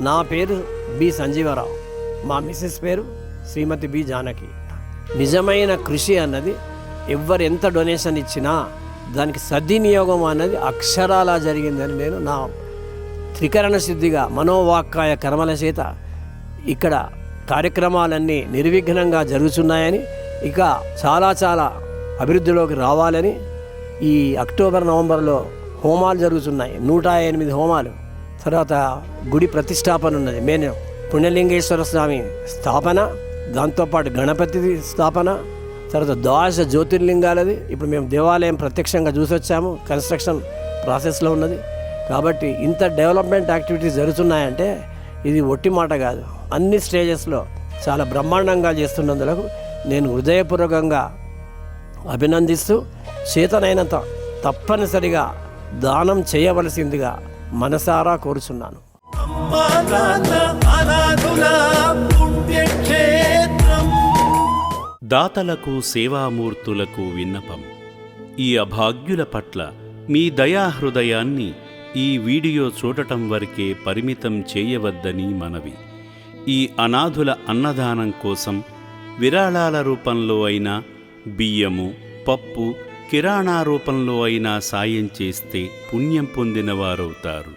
నా పేరు బి సంజీవరావు. మా మిస్సెస్ పేరు శ్రీమతి బి జానకి. నిజమైన కృషి అన్నది ఎవరు ఎంత డొనేషన్ ఇచ్చినా దానికి సద్వినియోగం అన్నది అక్షరాలా జరిగిందని నేను నా త్రికరణ సిద్ధిగా మనోవాక్కాయ కర్మల చేత ఇక్కడ కార్యక్రమాలన్నీ నిర్విఘ్నంగా జరుగుతున్నాయని ఇక చాలా చాలా అభివృద్ధిలోకి రావాలని ఈ అక్టోబర్ నవంబర్లో హోమాలు జరుగుతున్నాయి. నూట ఎనిమిది హోమాలు. తర్వాత గుడి ప్రతిష్టాపన ఉన్నది. మెయిన్ పుణ్యలింగేశ్వర స్వామి స్థాపన దాంతోపాటు గణపతి స్థాపన తర్వాత ద్వాదశ జ్యోతిర్లింగాలది. ఇప్పుడు మేము దేవాలయం ప్రత్యక్షంగా చూసొచ్చాము. కన్స్ట్రక్షన్ ప్రాసెస్లో ఉన్నది. కాబట్టి ఇంత డెవలప్మెంట్ యాక్టివిటీస్ జరుగుతున్నాయంటే ఇది ఒట్టి మాట కాదు. అన్ని స్టేజెస్లో చాలా బ్రహ్మాండంగా చేస్తున్నందులకు నేను హృదయపూర్వకంగా అభినందిస్తూ చేతనైనంత తప్పనిసరిగా దానం చేయవలసిందిగా మనసారా కోరుచున్నాను. దాతలకు సేవామూర్తులకు విన్నపం. ఈ అభాగ్యుల పట్ల మీ దయాహృదయాన్ని ఈ వీడియో చూడటం వరకే పరిమితం చేయవద్దని మనవి. ఈ అనాథుల అన్నదానం కోసం విరాళాల రూపంలో అయినా బియ్యము పప్పు కిరాణా రూపంలో అయినా సాయం చేస్తే పుణ్యం పొందినవారవుతారు.